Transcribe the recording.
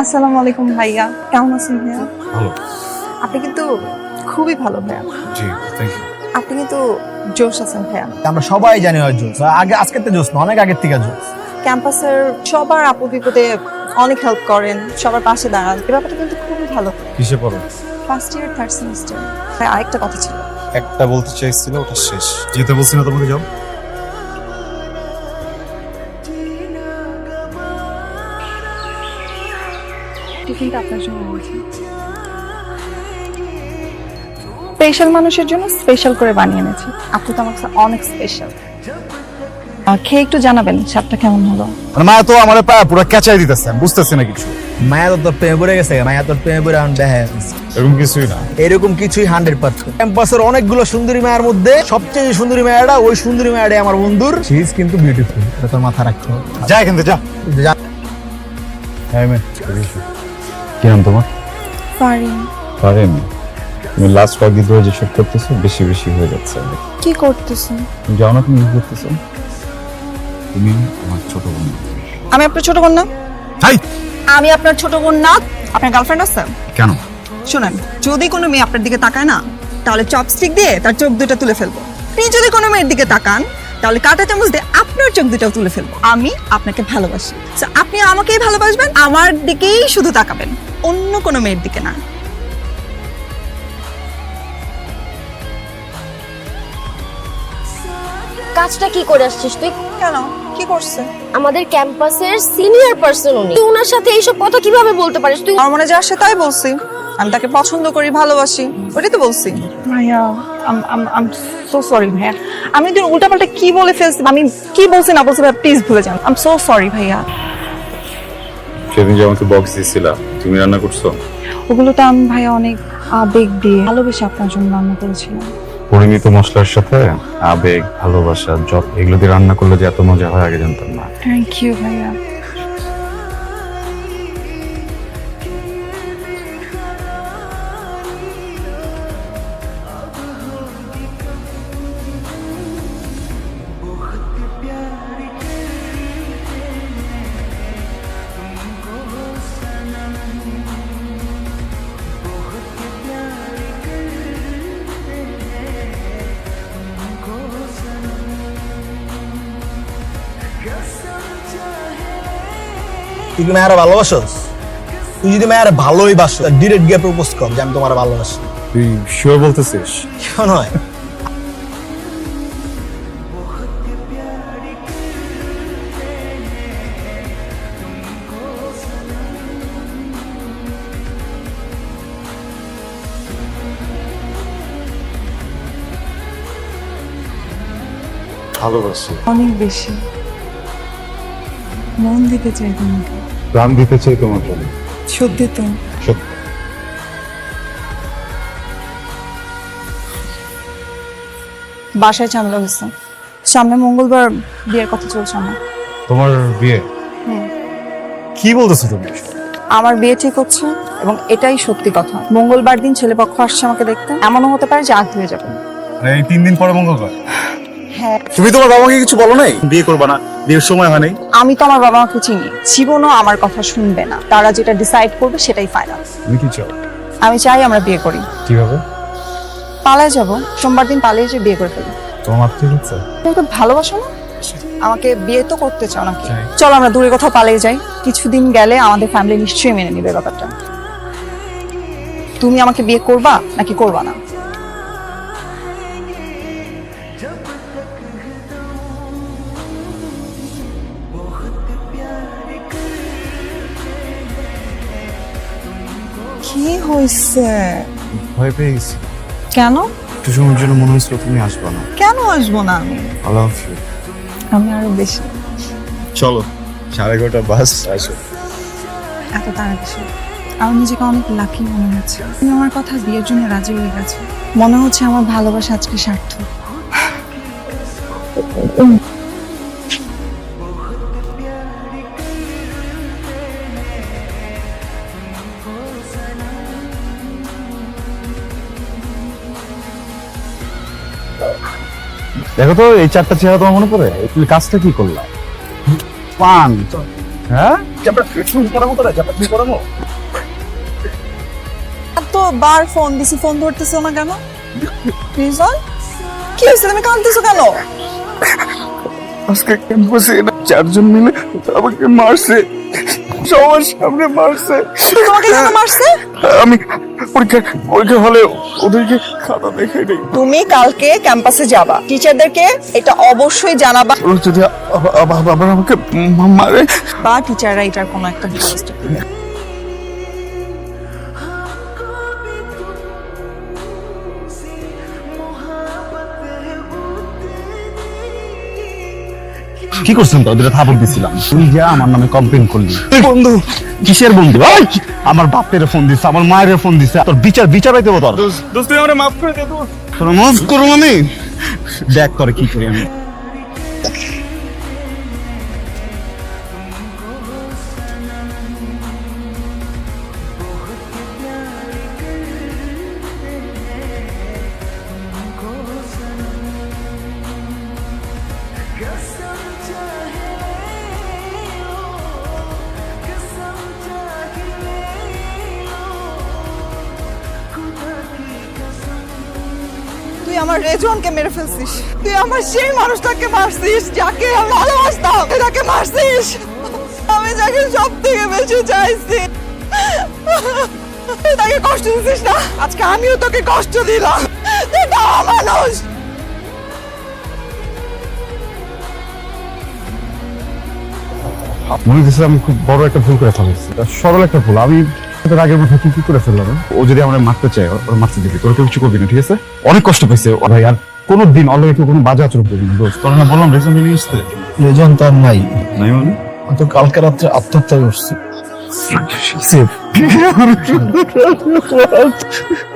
আসসালামু আলাইকুম ভাইয়া কেমন আছেন ভাইয়া? ভালো। আপনি কিন্তু খুবই ভালো ভাইয়া। জি থ্যাংক ইউ আপনি কিন্তু জোশ আছেন ভাইয়া। আমরা সবাই জানি হয় জোস আগে আজকে তো জোস না অনেক আগের থেকে জোস ক্যাম্পাসের সবার আপু বিপদে অনেক হেল্প করেন সবার পাশে দাঁড়ান এ ব্যাপারটা কিন্তু খুবই ভালো। কিসে পড়ো? ফার্স্ট ইয়ার থার্ড সেমিস্টার আরেকটা কথা ছিল। একটা বলতে চাইছিল ওটা শেষ। যেতে বলছি না তোমাকে যাও। টিফিনটা আপনার জন্য এনেছি স্পেশাল মানুষের জন্য স্পেশাল করে বানিয়ে এনেছি। আপনি তো আমার কাছে অনেক স্পেশাল খেয়ে একটু জানাবেন স্বাদটা কেমন হলো? মানে মায়া তো আমার পুরো ক্যাচাই দিতেছে আমি বুঝতেছি না কিছু। মায়া তো তোর প্রেমে পড়ে গেছে মায়া তোর প্রেমে পড়ে এখন দেখে এরকম কিছুই না। এরকম কিছুই হান্ড্রেড পার্সেন্ট। ক্যাম্পাসের অনেকগুলো সুন্দরী মায়ের মধ্যে সবচেয়ে যে সুন্দরী মায়াটা ওই সুন্দরী মায়াটাই আমার বন্ধুর। সি ইজ কিন্তু বিউটিফুল এটা তোর মাথা রাখতে হবে। যা এখান থেকে যা। যা- হ্যাঁ কি নাম তোমার? পারি পারেন তুমি লাস্ট কয়েকদিন ধরে যেসব করতেছো বেশি বেশি হয়ে যাচ্ছে। কি করতেছেন তুমি যাও না তুমি কি করতেছো? তুমি আমার ছোট বোন। আমি আপনার ছোট বোন না। হাই! আমি আপনার ছোট বোন না। আপনার গার্লফ্রেন্ড আছে? কেন? শুনেন যদি কোনো মেয়ে আপনার দিকে তাকায় না তাহলে চপস্টিক দিয়ে তার চোখ দুটো তুলে ফেলব। আপনি যদি কোনো মেয়ের দিকে তাকান তাহলে কাঁটা চামচ দিয়ে আপনার চোখ দুটাও তুলে ফেলব। আমি আপনাকে ভালোবাসি। আপনি আমাকেই ভালোবাসবেন, আমার দিকেই শুধু তাকাবেন। অন্য কোনো মেয়ের দিকে না। কাজটা কি করে আসছিস তুই? কেন? কি করছে? আমাদের ক্যাম্পাসের সিনিয়র পার্সন উনি। তুই ওনার সাথে এইসব কথা কীভাবে বলতে পারিস তুই? আমার মনে যা আসে তাই বলছি। আমি তাকে পছন্দ করি ভালোবাসি ওটাই তো বলছি। ভাইয়া আম সো সরি ভাইয়া। আমি তো উল্টাপাল্টা কি বলে ফেলছি? আমি কি বলছি না বলছি ভাইয়া প্লিজ ভুলে যান। আম সো সরি ভাইয়া। সেদিন যে আমাকে বক্স দিয়েছিলা তুমি রান্না করছ? ওগুলো তো আমি ভাইয়া অনেক আবেগ দিয়ে ভালোবেসে আপনার জন্য রান্না করেছিলাম। পরিমিত মশলার সাথে আবেগ ভালোবাসা যত এগুলো দিয়ে রান্না করলে যে এত মজা হয় আগে জানতাম না। থ্যাংক ইউ ভাইয়া। তুই কি মায়েরা ভালোবাসস? তুই যদি মায়ের ভালোই বাস ডিরেক্ট গিয়ে প্রপোজ কর যে আমি তোমার ভালোবাসি। তুই শিওর বলতেছিস? কেন নয়? ভালোবাসি। অনেক বেশি। মন দিতে চাই তোমাকে। প্রাণ দিতে চাই তোমার জন্য। সত্যি তো সত্যি বাসায় ঝামেলা হয়েছে। সামনে মঙ্গলবার বিয়ের কথা চলছে আমার। তোমার বিয়ে? হুম। কি বলতেছো তুমি? আমার বিয়ে ঠিক হচ্ছে এবং এটাই সত্যি কথা। মঙ্গলবার দিন ছেলেপক্ষ আসছে আমাকে দেখতে। এমনও হতে পারে যে আগ হয়ে যাবে। এই তিন দিন পরে মঙ্গলবার? হ্যাঁ। তুমি তোমার বাবাকে কিছু বলো নাই? বিয়ে করবা না বিয়ের সময় হয় নাই। আমি তো আমার বাবা মাকে চিনি। জীবনও আমার কথা শুনবে না। তারা যেটা ডিসাইড করবে সেটাই ফাইনাল তুমি কি চাও? আমি চাই আমরা বিয়ে করি। কীভাবে? পালায় যাব। সোমবার দিন পালিয়ে যে বিয়ে করে ফেলি। তোমার মাতৃ হচ্ছে তুমি তো ভালোবাসো না? আমাকে বিয়ে তো করতে চাও নাকি? চলো আমরা দূরে কোথাও পালিয়ে যাই। কিছুদিন গেলে আমাদের ফ্যামিলি নিশ্চয়ই মেনে নেবে ব্যাপারটা। তুমি আমাকে বিয়ে করবা নাকি করবা না? কি হয়েছে ভয় পেয়ে গেছি। কেন? একটু সময়ের জন্য মনে হয়েছিল তুমি আসবা না। কেন আসব না আমি? আল্লাহ হাফিজ। আমি আরও বেশি। চলো সাড়ে এগারোটা বাস আসো। এত তাড়াতাড়ি আমার নিজেকে অনেক লাকি মনে হচ্ছে। তুমি আমার কথা বিয়ের জন্য রাজি হয়ে গেছো। মনে হচ্ছে আমার ভালোবাসা আজকে সার্থক। দেখো তো এই চারটা চেহারা তোমার মনে পড়ে? তুমি কাজটা কি করলা? পান। হ্যাঁ? এত বার ফোন দিছি ফোন ধরতেছো না কেন? রিজন কি হয়েছে? তুমি কাঁদতেছো কেন? আজকে ক্যাম্পাসে চারজন মিলে আমাকে মারছে। সবার সামনে মারছে। তোমাকে কেন মারছে? আমি পরীক্ষা পরীক্ষা হলে ওদেরকে খাতা দেখাই নেই। তুমি কালকে ক্যাম্পাসে যাবা। টিচারদেরকে এটা অবশ্যই জানাবা। ওরা যদি আবার আমাকে মারে। বা টিচাররা এটার কোনো একটা ব্যবস্থা কি করছেন তো? থাপড় দিছিলাম। তুই যা আমার নামে কমপ্লেন করলি বন্ধু কিসের বন্ধু? ভাই আমার বাপের ফোন দিছে আমার মায়ের ফোন দিছে। তোর বিচার বিচার পাইতে তোর। দোস্ত তুই আমরা মাফ করে দে তো। তোর মাফ করো আমি। দেখ তোর কি করি আমি। আমার রেজওয়ানকে মেরে ফেলছিস। তুই আমার সেই মানুষটাকে মারছিস যাকে আমি ভালোবাসতাম। তাকে মারছিস। আমি যাকে সব থেকে বেশি চাইছি। তাকে কষ্ট দিছিস না? আজকে আমিও তোকে কষ্ট দিলাম। তুই তো মানুষ। মনে আমি খুব বড় একটা ভুল করে ফেলেছি। সরল একটা ভুল। আমি তোর আগের মধ্যে কি কি করে ফেললাম ও যদি আমরা মারতে চাই ওর মারতে দিবি। তোর কেউ কিছু করবি না ঠিক আছে? অনেক কষ্ট পাইছে। ও ভাই আর কোনো দিন অলরেডি কেউ কোনো বাজে আচরণ করবি না দোস্ত। তোর না বললাম রেজন নিয়ে আসতে রেজন তার নাই। নাই মানে? তো কালকে রাত্রে আত্মহত্যা করছি।